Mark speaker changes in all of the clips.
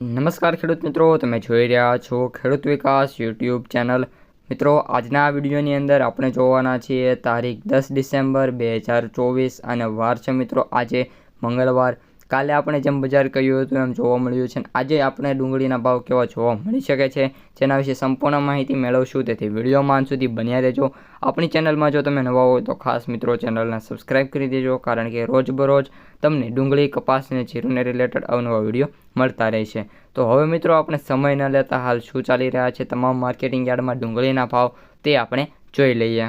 Speaker 1: નમસ્કાર ખેડૂત મિત્રો, તમે જોઈ રહ્યા છો ખેડૂત વિકાસ યુટ્યુબ ચેનલ. મિત્રો, આજના વિડીયોની અંદર આપણે જોવાના છીએ તારીખ દસ ડિસેમ્બર બે હજાર ચોવીસ અને વાર છે મિત્રો, આજે મંગળવાર કાલે આપણે જેમ બજાર કહ્યું હતું એમ જોવા મળ્યું છે આજે આપણે ડુંગળીના ભાવ કેવા જોવા મળી શકે છે, જેના વિશે સંપૂર્ણ માહિતી મેળવશું. તેથી વિડીયોમાં અંત સુધી બન્યા રહેજો. આપણી ચેનલમાં જો તમે નવા હોય તો ખાસ મિત્રો ચેનલને સબસ્ક્રાઈબ કરી દેજો, કારણ કે રોજબરોજ તમને ડુંગળી, કપાસ અને જીરુને રિલેટેડ અવનવા વીડિયો મળતા રહેશે તો હવે મિત્રો આપણે સમય ન લેતા હાલ શું ચાલી રહ્યા છે તમામ માર્કેટિંગ યાર્ડમાં ડુંગળીના ભાવ તે આપણે જોઈ લઈએ.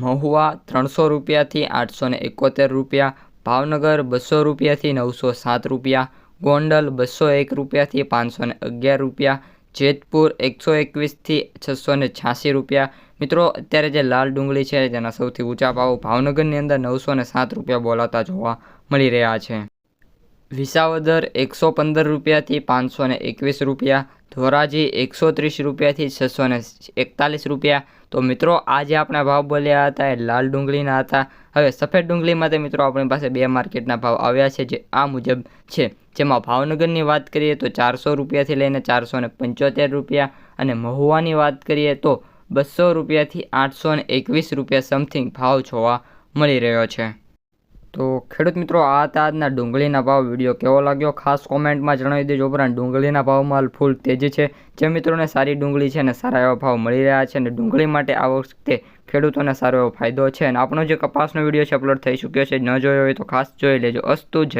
Speaker 1: મહુવા ત્રણસો રૂપિયાથી આઠસો એકોતેર રૂપિયા ભાવનગર બસો રૂપિયાથી નવસો સાત રૂપિયા, ગોંડલ બસો એક રૂપિયાથી પાંચસો અગિયાર રૂપિયા, જેતપુર એકસો એકવીસથી છસો ને છ્યાસી રૂપિયા. મિત્રો, અત્યારે જે લાલ ડુંગળી છે, જેના સૌથી ઊંચા ભાવ ભાવનગરની અંદર નવસો ને સાત રૂપિયા બોલાતા જોવા મળી રહ્યા છે. વિસાવદર એકસો પંદર રૂપિયાથી પાંચસો ને એકવીસ રૂપિયા, ધોરાજી એકસો ત્રીસ રૂપિયાથી છસો ને એકતાલીસ રૂપિયા. તો મિત્રો, આજે આપણે ભાવ બોલ્યા હતા, એ લાલ ડુંગળીના હતા. હવે સફેદ ડુંગળી માટે મિત્રો, આપણી પાસે બે માર્કેટના ભાવ આવ્યા છે, જે આ મુજબ છે. જેમાં ભાવનગરની વાત કરીએ તો ચારસો રૂપિયાથી લઈને ચારસો ને પંચોતેર રૂપિયા અને મહુવાની વાત કરીએ તો બસો રૂપિયાથી આઠસો ને એકવીસ રૂપિયા સમથિંગ ભાવ જોવા મળી રહ્યો છે. તો ખેડૂત મિત્રો, આ હતા આજના ડુંગળીના ભાવ વીડિયો. કેવો લાગ્યો? ખાસ કોમેન્ટમાં જણાવી દેજો, ઉપરાંત ડુંગળીના ભાવમાં ફૂલ તેજી છે. જે મિત્રોને સારી ડુંગળી છે અને સારા એવા ભાવ મળી રહ્યા છે અને ડુંગળી માટે આ વખતે ખેડૂતોને સારો એવો ફાયદો છે. અને આપણો જે કપાસનો વીડિયો છે, અપલોડ થઈ ચૂક્યો છે. ન જોયો હોય તો ખાસ જોઈ લેજો. અસ્તુ, જય